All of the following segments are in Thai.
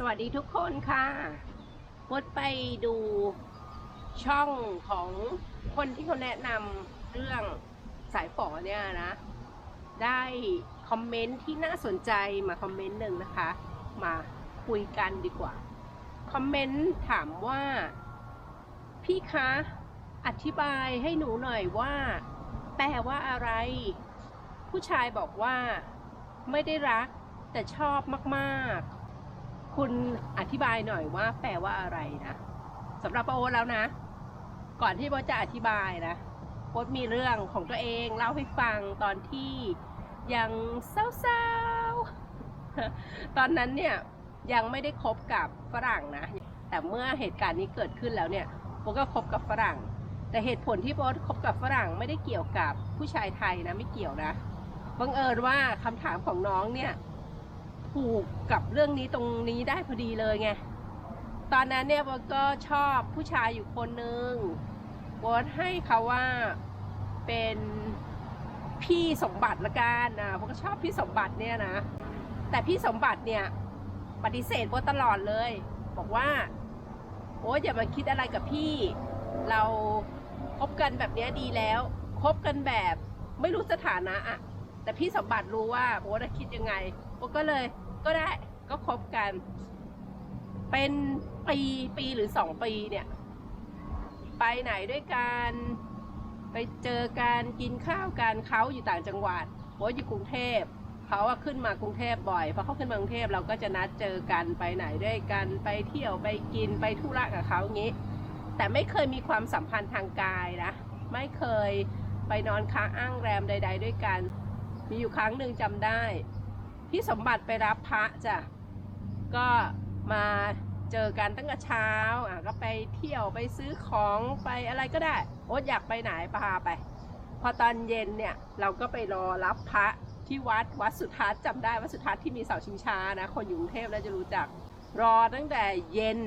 สวัสดีทุกคนค่ะมดไปดูช่องของคนที่เขาแนะนำเรื่องสายฝอเนี่ยนะ ได้คอมเมนต์ที่น่าสนใจมาคอมเมนต์หนึ่งนะคะ มาคุยกันดีกว่า คอมเมนต์ถามว่า พี่คะ อธิบายให้หนูหน่อยว่า แปลว่าอะไร ผู้ชายบอกว่า ไม่ได้รักแต่ชอบมากๆ คุณอธิบายหน่อยว่าแปลว่าอะไรนะสำหรับปโอแล้วนะ ก่อนที่โบจะอธิบายนะโบมีเรื่องของตัวเองเล่าให้ฟังตอนที่ยังเศร้าๆ ตอนนั้นเนี่ยยังไม่ได้คบกับฝรั่งนะ แต่เมื่อเหตุการณ์นี้เกิดขึ้นแล้วเนี่ยโบก็คบกับฝรั่ง แต่เหตุผลที่โบคบกับฝรั่งไม่ได้เกี่ยวกับผู้ชายไทยนะไม่เกี่ยวนะบังเอิญว่าคำถามของน้องเนี่ย ผูกกับเรื่องนี้ตรงนี้ได้พอดีเลยไง ตอนนั้นเนี่ยโบก็ชอบผู้ชายอยู่คนหนึ่งโบให้เขาว่าเป็นพี่สมบัติละกันนะโบก็ชอบพี่สมบัติเนี่ยนะ แต่พี่สมบัติเนี่ยปฏิเสธโบตลอดเลย บอกว่าโอ้ยอย่ามาคิดอะไรกับพี่ เราคบกันแบบเนี้ยดีแล้วคบกันแบบไม่รู้สถานะอะแต่พี่สมบัติรู้ว่าโบทคิดยังไงโบก็เลย ก็ได้ก็คบกัน เป็นปีปีหรือสองปีเนี่ย ไปไหนด้วยกัน ไปเจอกันกินข้าวกันเขาอยู่ต่างจังหวัดโบทอยู่กรุงเทพเขาอะขึ้นมากรุงเทพบ่อยพอเขาขึ้นมากรุงเทพเราก็จะนัดเจอกันไปไหนด้วยกันไปเที่ยวไปกินไปธุระกับเขาอย่างนี้ แต่ไม่เคยมีความสัมพันธ์ทางกายนะ ไม่เคยไปนอนค้างอ้างแรมใด ๆ ด้วยกัน มีอยู่ครั้งหนึ่งจำได้ พี่สมบัติไปรับพระจ้ะก็มาเจอกันตั้งแต่เช้าอะก็ไปเที่ยวไปซื้อของไปอะไรก็ได้โอ๊ตอยากไปไหนพาไป พอตอนเย็นเนี่ยเราก็ไปรอรับพระที่วัดวัดสุทัศน์จำได้วัดสุทัศน์ที่มีเสาชิงช้านะคนอยู่กรุงเทพน่าจะรู้จักรอตั้งแต่เย็น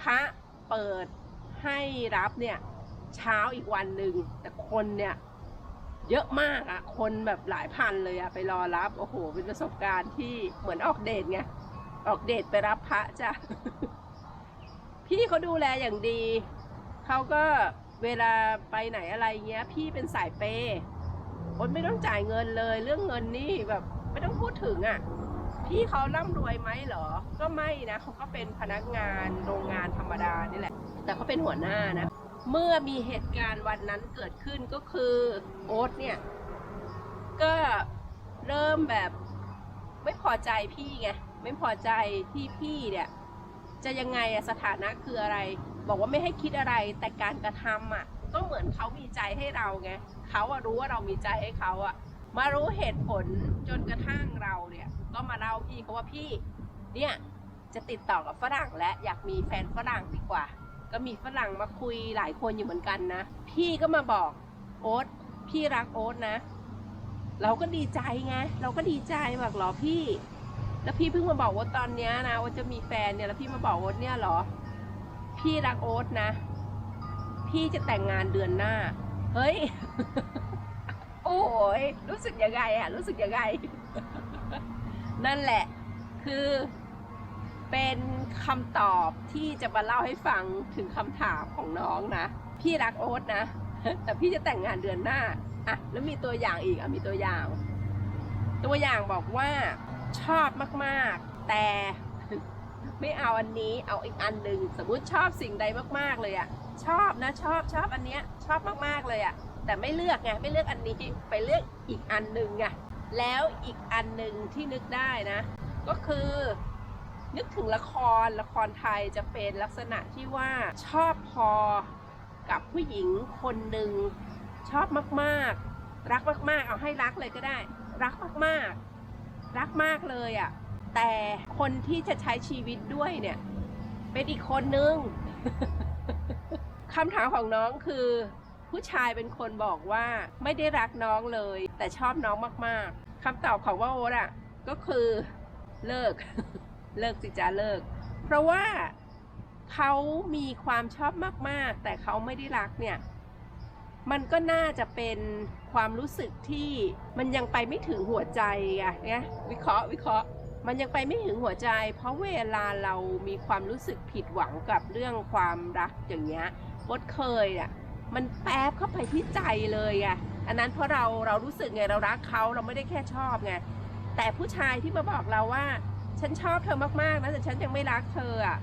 พระเปิดให้รับเนี่ยเช้าอีกวันหนึ่งแต่คนเนี่ย เยอะมากอะคนแบบหลายพันเลยอะไปรอรับ โอ้โห เป็นประสบการณ์ที่เหมือนออกเดทไง ออกเดทไปรับพระจ้ะ พี่เขาดูแลอย่างดี เขาก็เวลาไปไหนอะไรเงี้ย พี่เป็นสายเปย์คนไม่ต้องจ่ายเงินเลย เรื่องเงินนี่แบบไม่ต้องพูดถึงอะ่ะ พี่เขาร่ำรวยไหมเหรอ ก็ไม่นะเขาก็เป็นพนักงานโรงงานธรรมดานี่แหละ แต่เขาเป็นหัวหน้านะ เมื่อมีเหตุการณ์วันนั้นเกิดขึ้นก็คือโอ๊ตเนี่ย ก็เริ่มแบบไม่พอใจพี่ไงไม่พอใจที่พี่เนี่ย จะยังไงอะสถานะคืออะไร บอกว่าไม่ให้คิดอะไรแต่การกระทำอะก็เหมือนเขามีใจให้เราไงเขาอะรู้ว่าเรามีใจให้เขาอะมารู้เหตุผลจนกระทั่งเราเนี่ย ก็มาเล่าพี่เขาว่าพี่ เนี่ยจะติดต่อกับฝรั่งและอยากมีแฟนฝรั่งดีกว่า ก็มีฝรั่งมาคุยหลายคนอยู่เหมือนกันนะ พี่ก็มาบอกโอ๊ตพี่รักโอ๊ตนะ เราก็ดีใจไง เราก็ดีใจบอกหรอพี่ แล้วพี่เพิ่งมาบอกว่าตอนเนี้ยนะว่าจะมีแฟนเนี่ยแล้วพี่มาบอกโอ๊ตเนี่ยหรอ พี่รักโอ๊ตนะ พี่จะแต่งงานเดือนหน้า เฮ้ย โอ้ยรู้สึกยังไงอะรู้สึกยังไง นั่นแหละ คือเป็น คำตอบที่จะมาเล่าให้ฟังถึงคำถามของน้องนะ พี่รักโอ๊ตนะ แต่พี่จะแต่งงานเดือนหน้าอะแล้วมีตัวอย่างอีกอะมีตัวอย่าง ตัวอย่างบอกว่าชอบมากๆ แต่ไม่เอาอันนี้เอาอีกอันหนึ่งสมมุติชอบสิ่งใดมากๆเลยอะชอบนะชอบชอบอันเนี้ยชอบมากๆเลยอะแต่ไม่เลือกไงไม่เลือกอันนี้ไปเลือกอีกอันหนึ่งไงแล้วอีกอันหนึ่งที่นึกได้นะ ก็คือ นึกถึงละครละครไทยจะเป็นลักษณะที่ว่าชอบพอกับผู้หญิงคนหนึ่งชอบมากๆ รักมากๆ เอาให้รักเลยก็ได้ รักมากๆ รักมากเลยอะ่ะแต่คนที่จะใช้ชีวิตด้วยเนี่ยเป็นอีกคนนึงคำถามของน้องคือ ผู้ชายเป็นคนบอกว่าไม่ได้รักน้องเลย แต่ชอบน้องมากๆคำตอบของว่าโอ๊ตอะก็คือเลิก เลิกสิจ้าเลิก เพราะว่าเขามีความชอบมาก ๆ แต่เขาไม่ได้รักเนี่ย มันก็น่าจะเป็นความรู้สึกที่มันยังไปไม่ถึงหัวใจอะเนี่ยวิเคราะห์วิเคราะห์มันยังไปไม่ถึงหัวใจ เพราะเวลาเรามีความรู้สึกผิดหวังกับเรื่องความรักอย่างเงี้ยมดเคยอะมันแป๊บเข้าไปที่ใจเลยอะอันนั้นเพราะเราเรารู้สึกไงเรารักเขาเราไม่ได้แค่ชอบไงแต่ผู้ชายที่มาบอกเราว่า ฉันชอบเธอมากๆนะแต่ฉันยังไม่รักเธออะ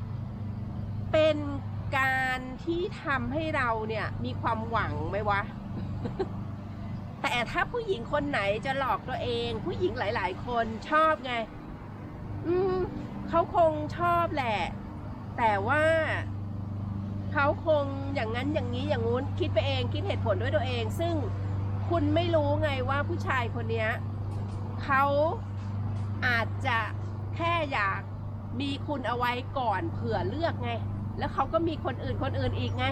เป็นการที่ทำให้เราเนี่ยมีความหวังไหมวะ แต่ถ้าผู้หญิงคนไหนจะหลอกตัวเอง ผู้หญิงหลาย ๆ คนชอบไง อืมเขาคงชอบแหละ แต่ว่าเขาคงอย่างนั้นอย่างนี้อย่างงู้นคิดไปเองคิดเหตุผลด้วยตัวเอง ซึ่งคุณไม่รู้ไงว่าผู้ชายคนเนี้ยเขาอาจจะ แค่อยากมีคุณเอาไว้ก่อนเผื่อเลือกไง แล้วเขาก็มีคนอื่นคนอื่นอีกไง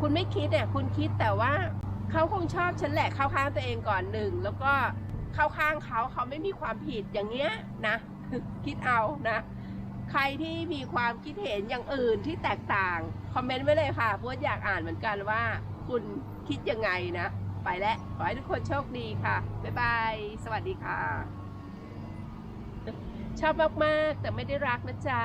คุณไม่คิดเนี่ยคุณคิดแต่ว่าเขาคงชอบฉันแหละเข้าข้างตัวเองก่อนหนึ่งแล้วก็เข้าข้างเขาเขาไม่มีความผิดอย่างเงี้ยนะคิดเอานะใครที่มีความคิดเห็นอย่างอื่นที่แตกต่างคอมเมนต์ไว้เลยค่ะเพราะว่าอยากอ่านเหมือนกันว่า คุณคิดยังไงนะ ไปแล้วขอให้ทุกคนโชคดีค่ะ บ๊ายบาย สวัสดีค่ะ ชอบมาก ๆ แต่ไม่ได้รักนะจ๊ะ